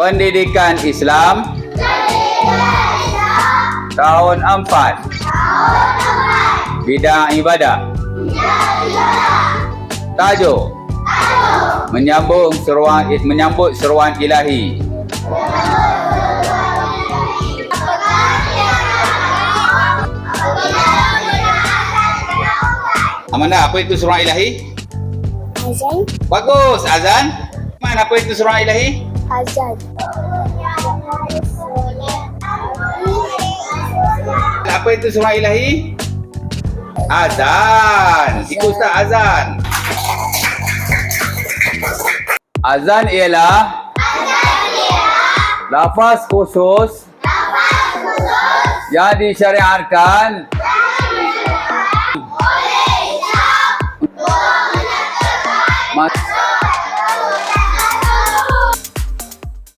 Pendidikan Islam Tahun 4 Bidang ibadah Tajuk Menyambung seruan menyambut seruan ilahi Amanda, apa itu seruan ilahi? Azan Bagus, azan. Mana apa itu seruan ilahi? azan. Apa itu surah ilahi? Azan. Ikut Ustaz azan. Azan ialah Azan ialah Lafaz khusus yang disyariatkan oleh Syah Tuhan Yang Terhormat.